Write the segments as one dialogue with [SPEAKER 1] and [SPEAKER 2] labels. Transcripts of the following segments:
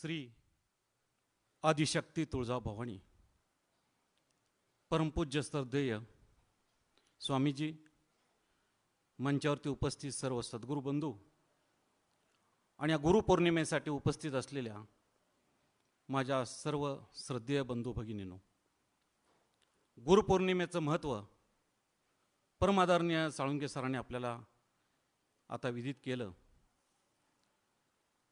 [SPEAKER 1] श्री आदिशक्ती तुळजाभवानी. परमपूज्य श्रद्धेय स्वामीजी मंचावरती उपस्थित सर्व सद्गुरू बंधू आणि या गुरुपौर्णिमेसाठी उपस्थित असलेल्या माझ्या सर्व श्रद्धेय बंधू भगिनीनो गुरुपौर्णिमेचं महत्त्व परमादरणीय साळुंके सरांनी आपल्याला आता विदित केलं.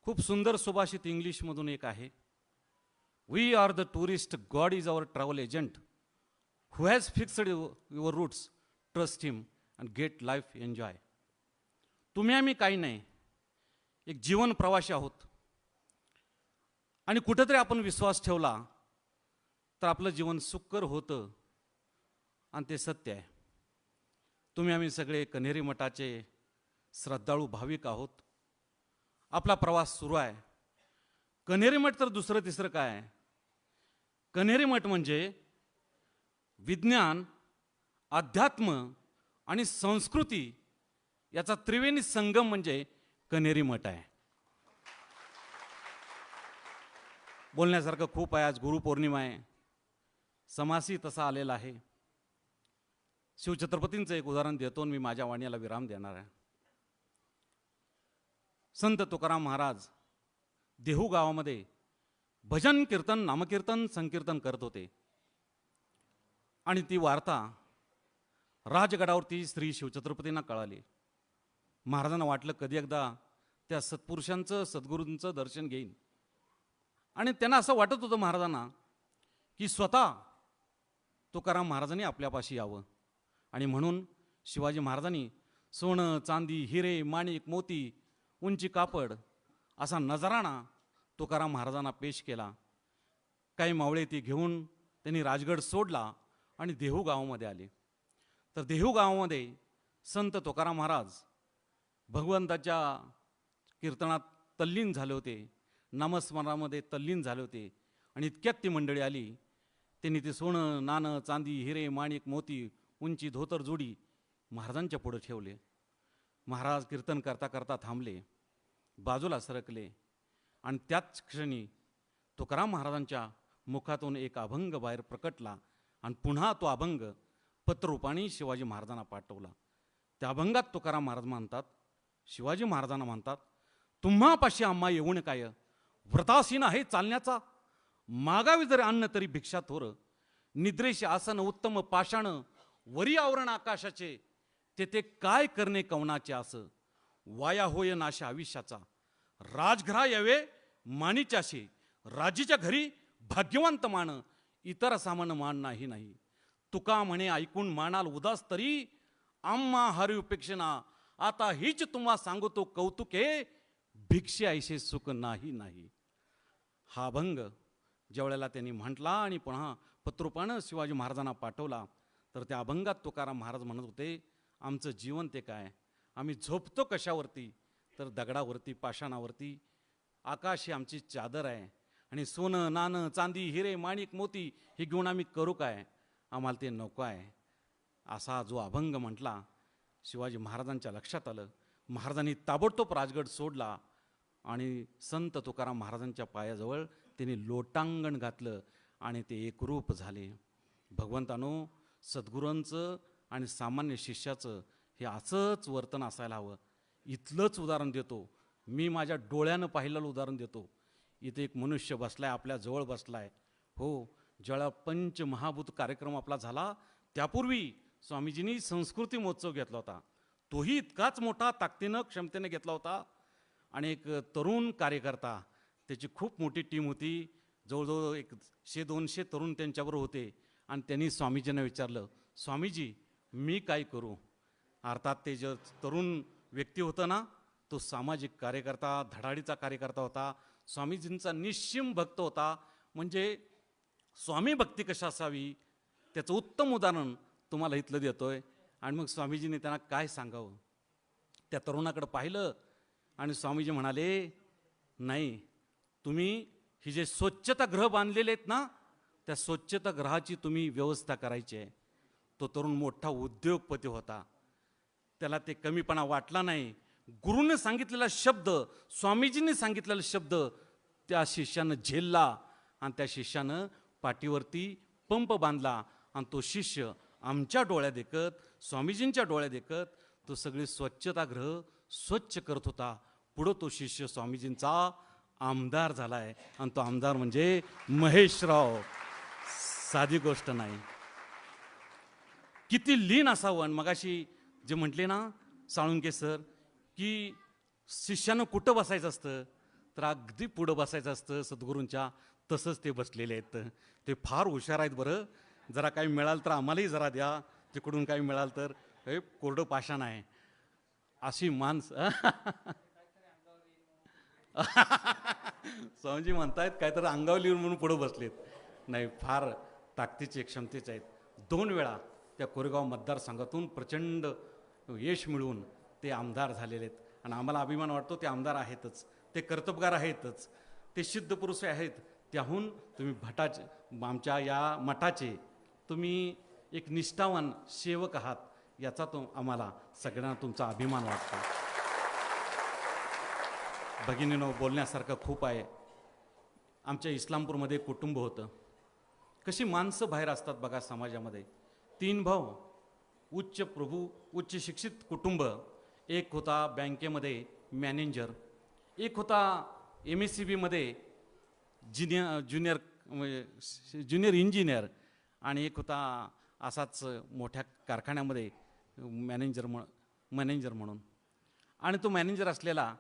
[SPEAKER 1] खूप सुंदर सुभाषित इंग्लिशमधून एक आहे. We are the tourist God is our travel agent who has fixed your routes trust him and get life enjoy तुम्ही आम्ही काही नाही. एक जीवन प्रवासी आहोत. आणि कुठंतरी आपण विश्वास ठेवला तर आपलं जीवन सुकर होतं आणि ते सत्य आहे. तुम्ही आम्ही सगळे कन्हेरी मठाचे श्रद्धाळू भाविक आहोत. आपला प्रवास सुरू आहे. कन्हेरी मठ तर दुसरं तिसरं काय आहे? कन्हेरी मठ म्हणजे विज्ञान अध्यात्म आणि संस्कृती याचा त्रिवेणी संगम म्हणजे कन्हेरी मठ आहे. बोलण्यासारखं खूप आहे आज गुरुपौर्णिमा आहे. समासी तसा आलेला आहे. शिवछत्रपतींचं एक उदाहरण देतो मी माझ्या वाण्याला विराम देणार आहे. संत तुकाराम महाराज देहू गावामध्ये भजन कीर्तन नामकीर्तन संकीर्तन करत होते. आणि ती वार्ता राजगडावरती श्री शिवछत्रपतींना कळाली. महाराजांना वाटलं कधी एकदा त्या सत्पुरुषांचं सद्गुरूंचं दर्शन घेईन. आणि त्यांना असं वाटत होतं महाराजांना की स्वतः तुकाराम महाराजांनी आपल्यापाशी यावं. आणि म्हणून शिवाजी महाराजांनी सोनं चांदी हिरे माणिक मोती उंची कापड असा नजराणा तुकाराम महाराजांना पेश केला. काही मावळे ती घेऊन त्यांनी राजगड सोडला आणि देहू गावामध्ये आले. तर देहू गावामध्ये संत तुकाराम महाराज भगवंताच्या कीर्तनात तल्लीन झाले होते नामस्मरणामध्ये तल्लीन झाले होते आणि इतक्यात ती मंडळी आली. त्यांनी ते सोनं नाणं चांदी हिरे माणिक मोती उंची धोतर जोडी महाराजांच्या पुढं ठेवले. महाराज कीर्तन करता करता थांबले बाजूला सरकले आणि त्याच क्षणी तुकाराम महाराजांच्या मुखातून एक अभंग बाहेर प्रकटला आणि पुन्हा तो अभंग पत्ररूपाने शिवाजी महाराजांना पाठवला. त्या अभंगात तुकाराम महाराज म्हणतात शिवाजी महाराजांना म्हणतात तुम्हापाशी आम्हा येऊन काय? व्रतासीन आहे चालण्याचा? मागावी जरी अन्न तरी भिक्षा थोर. निद्रेशी आसन उत्तम पाषाण वरी आवरण आकाशाचे तेथे काय करणे कवनाचे असं? वाया होय नाशा आयुष्याचा. राजघरा यावे मानीच्याशी राजीच्या घरी भाग्यवंत मान इतर सामान मान नाही नाही. तुका म्हणे ऐकून मानाल उदास तरी आम्हा हरी उपेक्षणा आता हीच तुम्हा सांगतो कौतुके भिक्षे ऐसे सुख नाही नाही. हा अभंग ज्यावेळेला त्यांनी म्हटला आणि पुन्हा पत्रुपानं शिवाजी महाराजांना पाठवला तर त्या अभंगात तुकाराम महाराज म्हणत होते आमचं जीवन ते काय? आम्ही झोपतो कशावरती? तर दगडावरती पाषाणावरती. आकाश ही आमची चादर आहे. आणि सोनं नाणं चांदी हिरे माणिक मोती हे घेऊन आम्ही करू काय? आम्हाला ते नको आहे. असा जो अभंग म्हटला शिवाजी महाराजांच्या लक्षात आलं. महाराजांनी ताबडतोब राजगड सोडला आणि संत तुकाराम महाराजांच्या पायाजवळ त्यांनी लोटांगण घातलं आणि ते एकरूप झाले. भगवंतानो सद्गुरूंचं आणि सामान्य शिष्याचं हे असंच वर्तन असायला हवं. इथलंच उदाहरण देतो. मी माझ्या डोळ्यानं पाहिलेलं उदाहरण देतो. इथे एक मनुष्य बसलाय आपल्या जवळ बसलाय. हो ज्याला पंचमहाभूत कार्यक्रम आपला झाला त्यापूर्वी स्वामीजींनी संस्कृती महोत्सव घेतला होता. तोही इतकाच मोठा ताकदीनं क्षमतेने घेतला होता. आणि एक तरुण कार्यकर्ता त्याची खूप मोठी टीम होती. जवळजवळ एकशे दोनशे तरुण त्यांच्याबरोबर होते. आणि त्यांनी स्वामीजींना विचारलं स्वामीजी मी काय करू? अर्थात ते जे तरुण व्यक्ती होतं ना तो सामाजिक कार्यकर्ता धडाडीचा कार्यकर्ता होता स्वामीजींचा निश्चिम भक्त होता. म्हणजे स्वामी भक्ती कशा असावी? त्याचं उत्तम उदाहरण तुम्हाला इथलं देतोय. आणि मग स्वामीजीने त्यांना काय सांगावं? त्या तरुणाकडं पाहिलं आणि स्वामीजी म्हणाले नाही तुम्ही ही जे स्वच्छता ग्रह बांधलेले आहेत ना त्या स्वच्छता ग्रहाची तुम्ही व्यवस्था करायची आहे. तो तरुण मोठा उद्योगपती होता. त्याला ते कमीपणा वाटला नाही. गुरुने सांगितलेला शब्द स्वामीजींनी सांगितलेला शब्द त्या शिष्यानं झेलला आणि त्या शिष्यानं पाठीवरती पंप बांधला आणि तो शिष्य आमच्या डोळ्या देखत स्वामीजींच्या डोळ्या देखत तो सगळी स्वच्छतागृह स्वच्छ करत होता. पुढं तो शिष्य स्वामीजींचा आमदार झाला आहे आणि तो आमदार म्हणजे महेशराव. साधी गोष्ट नाही. किती लीन असावं? आणि मगाशी जे म्हटले ना साळुंके सर की शिष्यानं कुठं बसायचं असतं? तर अगदी पुढं बसायचं असतं सद्गुरूंच्या तसंच ते बसलेले आहेत. ते फार हुशार आहेत बरं. जरा काही मिळालं तर आम्हालाही जरा द्या. तिकडून काही मिळालं तर हे कोरडं पाषाण आहे. अशी माणसं स्वामीजी म्हणतायत काहीतरी अंगावर लिहून म्हणून पुढं बसलेत. नाही फार ताकदीचे क्षमतेचे आहेत. दोन वेळा त्या कोरेगाव मतदारसंघातून प्रचंड यश मिळवून ते आमदार झालेले आहेत. आणि आम्हाला अभिमान वाटतो ते आमदार आहेतच ते कर्तबगार आहेतच ते सिद्ध पुरुष आहेत. त्याहून तुम्ही भटाचे आमच्या या मठाचे तुम्ही एक निष्ठावान सेवक आहात याचा तो आम्हाला सगळ्यांना तुमचा अभिमान वाटतो. भगिनीनं बोलण्यासारखं खूप आहे. आमच्या इस्लामपूरमध्ये कुटुंब होतं. कशी माणसं बाहेर असतात बघा समाजामध्ये. तीन भाऊ उच्च प्रभू उच्च शिक्षित कुटुंब एक होता बँकेमध्ये मॅनेजर एक होता एम एस सी बीमध्ये म्हणजे ज्युनियर ज्युनियर ज्युनियर इंजिनियर आणि एक होता असाच मोठ्या कारखान्यामध्ये मॅनेजर म्हण मॅनेजर म्हणून. आणि तो मॅनेजर असलेला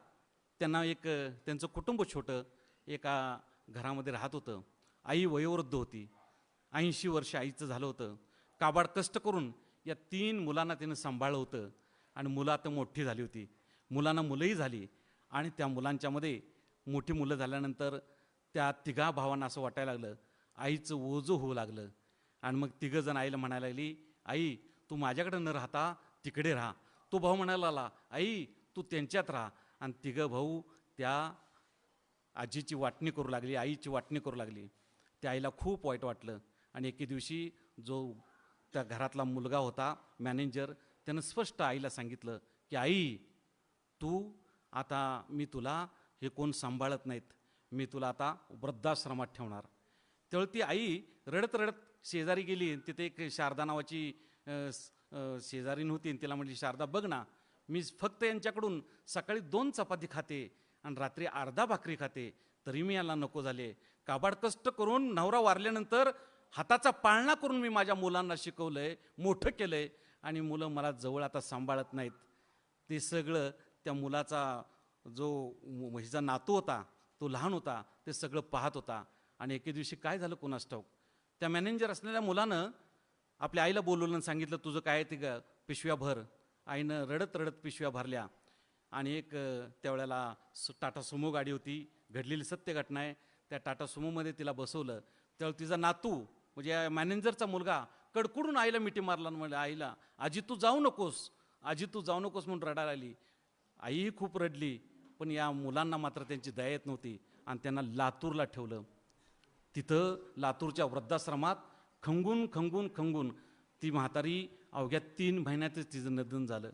[SPEAKER 1] त्यांना एक त्यांचं कुटुंब छोटं एका घरामध्ये राहत होतं. आई वयोवृद्ध होती. ऐंशी वर्ष आईचं झालं होतं. काबाड कष्ट करून या तीन मुलांना तिनं सांभाळलं होतं आणि मुलं आता मोठी झाली होती. मुलांना मुलंही झाली आणि त्या मुलांच्यामध्ये मोठी मुलं झाल्यानंतर त्या तिघा भावांना असं वाटायला लागलं आईचं ओझं होऊ लागलं. आणि मग तिघं जण आईला म्हणायला लागली आई तू माझ्याकडे न राहता तिकडे राहा. तो भाऊ म्हणायला आला आई तू त्यांच्यात राहा. आणि तिघं भाऊ त्या आजीची वाटणी करू लागली आईची वाटणी करू लागली. त्या आईला खूप वाईट वाटलं आणि एके दिवशी जो त्या घरातला मुलगा होता मॅनेजर त्यानं स्पष्ट आईला सांगितलं की आई तू आता मी तुला हे कोण सांभाळत नाहीत. मी तुला आता वृद्धाश्रमात ठेवणार. त्यावेळी ती आई रडत रडत शेजारी गेली. तिथे एक शारदा नावाची शेजारी नव्हती. आणि तिला म्हटली शारदा बघ ना मी फक्त यांच्याकडून सकाळी दोन चपाती खाते आणि रात्री अर्धा भाकरी खाते. तरी मी याला नको झाले. काबाड कष्ट करून नवरा वारल्यानंतर हाताचा पाळणा करून मी माझ्या मुलांना शिकवलं आहे मोठं केलं आहे आणि मुलं मला जवळ आता सांभाळत नाहीत. ते सगळं त्या मुलाचा जो हिचा नातू होता तो लहान होता ते सगळं पाहत होता आणि एके दिवशी काय झालं कोणास ठाऊक? त्या मॅनेजर असलेल्या मुलानं आपल्या आईला बोलवलं आणि सांगितलं तुझं काय ते ग पिशव्या भर. आईनं रडत रडत पिशव्या भरल्या आणि एक त्यावेळेला टाटा सुमो गाडी होती घडलेली सत्य घटना आहे. त्या टाटा सुमोमध्ये तिला बसवलं. त्यावेळी तिचा नातू म्हणजे या मॅनेजरचा मुलगा कडकडून आईला मिठी मारला म्हणजे आईला आजी तू जाऊ नकोस आजी तू जाऊ नकोस म्हणून रडायला आली आईही खूप रडली पण या मुलांना मात्र त्यांची दया येत नव्हती आणि त्यांना लातूरला ठेवलं. तिथं लातूरच्या वृद्धाश्रमात खंगून खंगून खंगून ती म्हातारी अवघ्या तीन महिन्यातच तिचं निधन झालं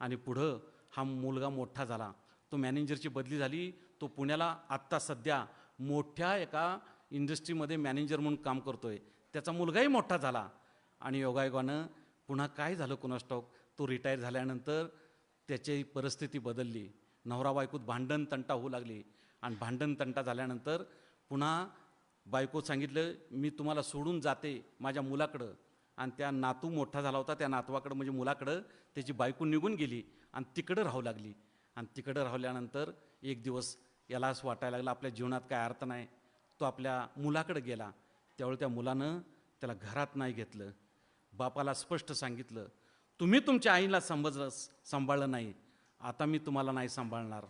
[SPEAKER 1] आणि पुढं हा मुलगा मोठा झाला. तो मॅनेजरची बदली झाली. तो पुण्याला आत्ता सध्या मोठ्या एका इंडस्ट्रीमध्ये मॅनेजर म्हणून काम करतो आहे त्याचा मुलगाही मोठा झाला. आणि योगायोगानं पुन्हा काय झालं कुणास्टॉक तो रिटायर झाल्यानंतर त्याची परिस्थिती बदलली. नवरा बायकोत भांडण तंटा होऊ लागली. आणि भांडण तंटा झाल्यानंतर पुन्हा बायको सांगितलं मी तुम्हाला सोडून जाते माझ्या मुलाकडं. आणि त्या नातू मोठा झाला होता त्या नातवाकडं म्हणजे मुलाकडं त्याची बायको निघून गेली आणि तिकडं राहू लागली. आणि तिकडं राहिल्यानंतर एक दिवस याला असं वाटायला लागलं आपल्या जीवनात काय अर्थ नाही. तो आपल्या मुलाकडं गेला. त्यावेळी त्या मुलानं त्याला घरात नाही घेतलं. बापाला स्पष्ट सांगितलं तुम्ही तुमच्या आईला समजलं सांभाळलं नाही. आता मी तुम्हाला नाही सांभाळणार.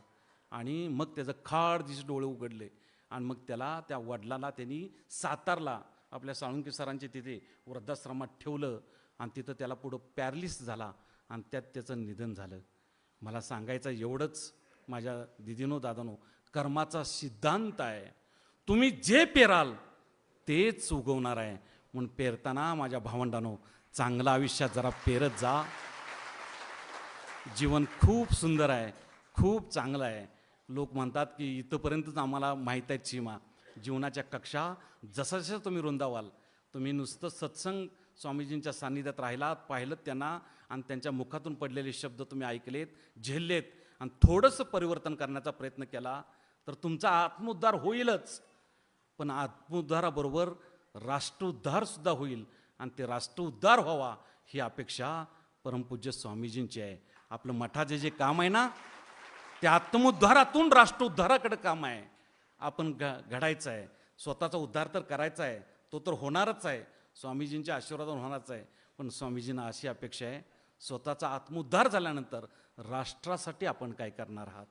[SPEAKER 1] आणि मग त्याचं खाड दिस डोळे उघडले. आणि मग त्याला त्या वडिलाला त्यांनी सातारला आपल्या साळुंके सरांचे तिथे वृद्धाश्रमात ठेवलं आणि तिथं त्याला पुढं पॅरलिस झाला आणि त्यात त्याचं निधन झालं. मला सांगायचं एवढंच माझ्या दिदीनो दादानो कर्माचा सिद्धांत आहे. तुम्ही जे पेराल तेच उगवणार आहे. म्हणून पेरताना माझ्या भावंडानो चांगलं आयुष्यात जरा पेरत जा. जीवन खूप सुंदर आहे खूप चांगलं आहे. लोक म्हणतात की इथंपर्यंतच आम्हाला माहीत आहेत सीमा. जीवनाच्या कक्षा जसं जसं तुम्ही रुंदावाल तुम्ही नुसतं सत्संग स्वामीजींच्या सान्निध्यात राहिलात पाहिलं त्यांना आणि त्यांच्या मुखातून पडलेले शब्द तुम्ही ऐकलेत झेललेत आणि थोडंसं परिवर्तन करण्याचा प्रयत्न केला तर तुमचा आत्मोद्धार होईलच. पण आत्मोद्धाराबरोबर राष्ट्रोद्धारसुद्धा होईल. आणि ते राष्ट्रोद्धार व्हावा ही अपेक्षा परमपूज्य स्वामीजींची आहे. आपलं मठाचे जे काम आहे ना त्या आत्मोद्धारातून राष्ट्रोद्धाराकडे काम आहे. आपण घ घडायचं आहे. स्वतःचा उद्धार तर करायचा आहे. तो तर होणारच आहे. स्वामीजींच्या आशीर्वादातून होणारच आहे. पण स्वामीजींना अशी अपेक्षा आहे स्वतःचा आत्मोद्धार झाल्यानंतर राष्ट्रासाठी आपण काय करणार आहात?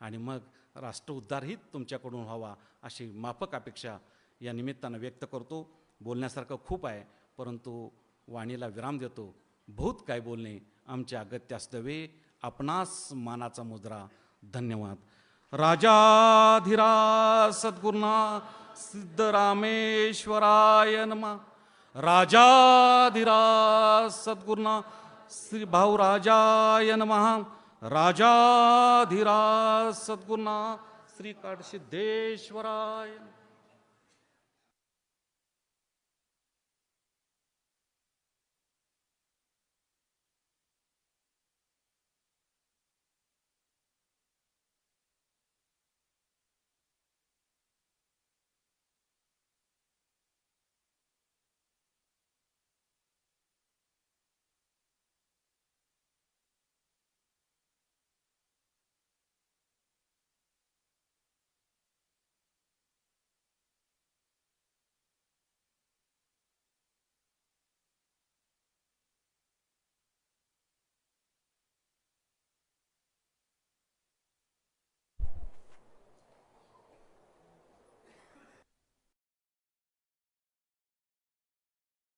[SPEAKER 1] आणि मग राष्ट्र उद्धारही तुमच्याकडून व्हावा अशी माफक अपेक्षा या निमित्तानं व्यक्त करतो. बोलण्यासारखं खूप आहे परंतु वाणीला विराम देतो. बहुत काय बोलणे? आमचे अगत्यास दवे आपणास मानाचा मुद्रा. धन्यवाद. राजाधिराज सद्गुरुना सिद्धरामेश्वराय नमा. राजाधिराज सद्गुरुना श्री भाऊराजाय नमः. राजाधिराज सद्गुणा श्री काडसिद्धेश्वराय